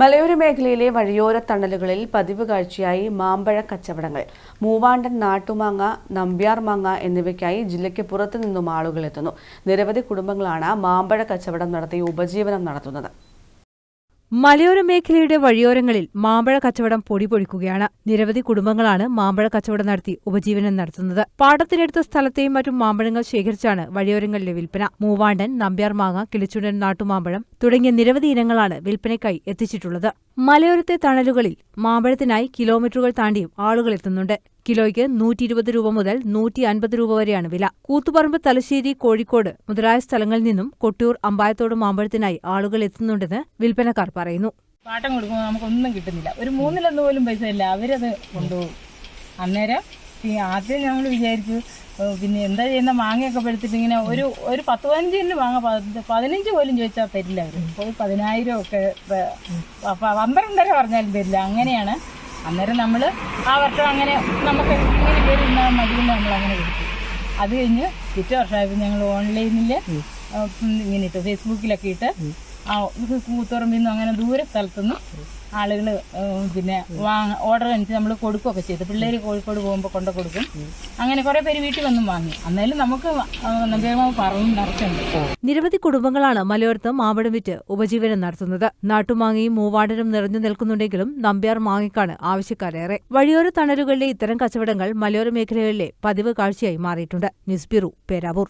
മലയോര മേഖലയിലെ വഴിയോര തണലുകളിൽ പതിവ് കാഴ്ചയായി മാമ്പഴ കച്ചവടങ്ങൾ. മൂവാണ്ടൻ നാട്ടുമാങ്ങ നമ്പ്യാർ മാങ്ങ എന്നിവയ്ക്കായി ജില്ലയ്ക്ക് പുറത്തുനിന്നും ആളുകൾ എത്തുന്നു. നിരവധി കുടുംബങ്ങളാണ് മാമ്പഴ കച്ചവടം നടത്തി ഉപജീവനം നടത്തുന്നത്. മലയോര മേഖലയുടെ വഴിയോരങ്ങളിൽ മാമ്പഴ കച്ചവടം പൊടിപൊടിക്കുകയാണ്. നിരവധി കുടുംബങ്ങളാണ് മാമ്പഴ കച്ചവടം നടത്തി ഉപജീവനം നടത്തുന്നത്. പാടത്തിനടുത്ത സ്ഥലത്തെയും മറ്റും മാമ്പഴങ്ങൾ ശേഖരിച്ചാണ് വഴിയോരങ്ങളിലെ വിൽപ്പന. മൂവാണ്ടൻ നമ്പ്യാർ മാങ്ങ കിളിച്ചുണ്ടൻ നാട്ടുമാമ്പഴം തുടങ്ങിയ നിരവധി ഇനങ്ങളാണ് വിൽപ്പനയ്ക്കായി എത്തിച്ചിട്ടുള്ളത്. മലയോരത്തെ തണലുകളിൽ മാമ്പഴത്തിനായി കിലോമീറ്ററുകൾ താണ്ടിയും ആളുകൾ എത്തുന്നുണ്ട്. കിലോയ്ക്ക് നൂറ്റി ഇരുപത് രൂപ മുതൽ നൂറ്റി അൻപത് രൂപ വരെയാണ് വില. കൂത്തുപറമ്പ് തലശ്ശേരി കോഴിക്കോട് മുതലായ സ്ഥലങ്ങളിൽ നിന്നും കൊട്ടിയൂർ അമ്പായത്തോട് മാമ്പഴത്തിനായി ആളുകൾ എത്തുന്നുണ്ടെന്ന് വിൽപ്പനക്കാർ പറയുന്നു. പാട്ടം കൊടുക്കുമ്പോൾ നമുക്കൊന്നും കിട്ടുന്നില്ല. ഒരു മൂന്നിലൊന്ന് പോലും പൈസ ഇല്ല. അവരത് കൊണ്ടുപോകും. അന്നേരം ആദ്യം ഞങ്ങൾ വിചാരിച്ചു പിന്നെ എന്താ ചെയ്യുന്ന? മാങ്ങയൊക്കെ പെടുത്തിട്ട് ഇങ്ങനെ ഒരു ഒരു പത്ത് പതിനഞ്ചിന് മാങ്ങ പത് പതിനഞ്ച് പോലും ചോദിച്ചാൽ തരില്ല അവർ ഒരു പതിനായിരം ഒക്കെ പന്ത്രണ്ടര പറഞ്ഞാലും തരില്ല. അങ്ങനെയാണ് അന്നേരം നമ്മൾ ആ വർഷം അങ്ങനെ നമുക്ക് ഇങ്ങനെ കയറിയിരുന്നാൽ മതിയെന്ന് നമ്മൾ അങ്ങനെ കൊടുത്തു അത് കഴിഞ്ഞ് പിറ്റേ വർഷമായപ്പോൾ ഞങ്ങൾ ഓൺലൈനിൽ ഇങ്ങനെ ഇട്ടു ഫേസ്ബുക്കിലൊക്കെ ഇട്ട് ആ കൂത്തുറമ്പിൽ നിന്നും അങ്ങനെ ദൂരെ സ്ഥലത്തുനിന്നും ആളുകൾ പിന്നെ വാങ്ങ ഓർഡർ അനുസരിച്ച് നമ്മൾ കൊടുക്കുകയൊക്കെ ചെയ്തു. പിള്ളേർ കോഴിക്കോട് പോകുമ്പോൾ കൊണ്ട് കൊടുക്കും. അങ്ങനെ കുറെ പേര് വീട്ടിൽ വന്നും വാങ്ങി. അന്നാലും നമുക്ക് പറവും നിറച്ചുണ്ട് നിരവധി കുടുംബങ്ങളാണ് മലയോരത്ത് മാമ്പഴം വിറ്റ് ഉപജീവനം നടത്തുന്നത്. നാട്ടുമാങ്ങയും മൂവാടനും നിറഞ്ഞു നിൽക്കുന്നുണ്ടെങ്കിലും നമ്പ്യാർ മാങ്ങയ്ക്കാണ് ആവശ്യക്കാരേറെ. വഴിയോര തണലുകളിലെ ഇത്തരം കച്ചവടങ്ങൾ മലയോര മേഖലകളിലെ പതിവ് കാഴ്ചയായി മാറിയിട്ടുണ്ട്. News bureau Peravoor.